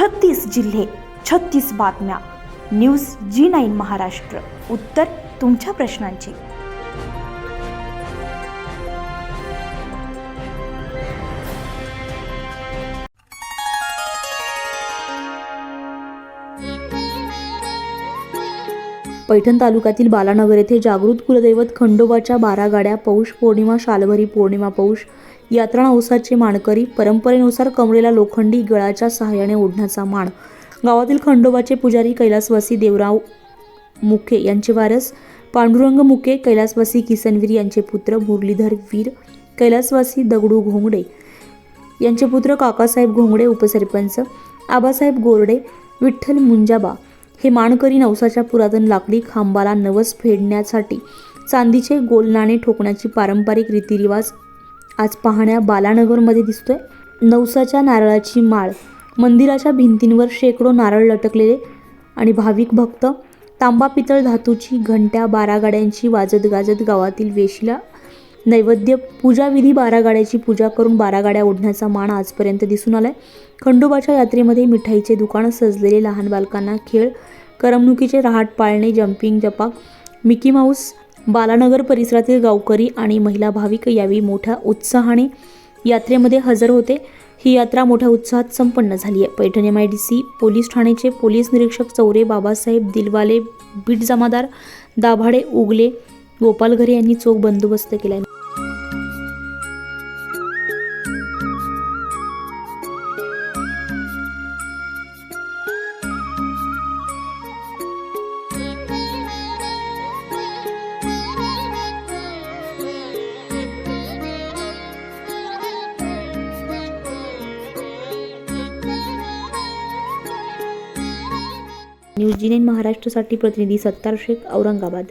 छत्तीस जिल्हे छत्तीस बातम्या. News G nine Maharashtra. उत्तर तुमच्या प्रश्नांची. पैठण तालुक्यातील बालानगर येथे जागृत कुलदैवत खंडोबाच्या बारा गाड्या पौष पौर्णिमा शालभरी पौर्णिमा पौष यात्रा नवसाचे मानकरी परंपरेनुसार कमरेला लोखंडी गळाच्या सहाय्याने ओढण्याचा मान गावातील खंडोबाचे पुजारी कैलासवासी देवराव मुके यांचे वारस पांडुरंग मुके कैलासवासी किसनवीर यांचे पुत्र मुरलीधर वीर कैलासवासी दगडू घोंगडे यांचे पुत्र काकासाहेब घोंगडे उपसरपंच आबासाहेब गोरडे विठ्ठल मुंजाबा हे मानकरी नवसाच्या पुरातन लाकडी खांबाला नवस फेडण्यासाठी चांदीचे गोलनाणे ठोकण्याची पारंपरिक रीतिरिवाज आज पाहण्या बालानगरमध्ये दिसतोय. नवसाच्या नारळाची माळ. मंदिराच्या भिंतींवर शेकडो नारळ लटकलेले आणि भाविक भक्त तांबा पितळ धातूची घंट्या बारागाड्यांची वाजत गाजत गावातील वेशीला नैवेद्य पूजाविधी बारागाड्याची पूजा करून बारागाड्या ओढण्याचा मान आजपर्यंत दिसून आलाय. खंडोबाच्या यात्रेमध्ये मिठाईचे दुकान सजलेले लहान बालकांना खेळ करमणुकीचे रहाट पाळणे जम्पिंग जपाक मिकी माऊस बालानगर परिसरातील गावकरी आणि महिला भाविक यावेळी मोठ्या उत्साहाने यात्रेमध्ये हजर होते. ही यात्रा मोठ्या उत्साहात संपन्न झाली आहे Paithan M I D C police ठाण्याचे पोलीस निरीक्षक चौरे बाबासाहेब दिलवाले बीट जमादार दाभाडे उगले गोपालघरे यांनी चोख बंदोबस्त केला आहे न्यूज जी महाराष्ट्रासाठी प्रतिनिधी सत्तार शेख औरंगाबाद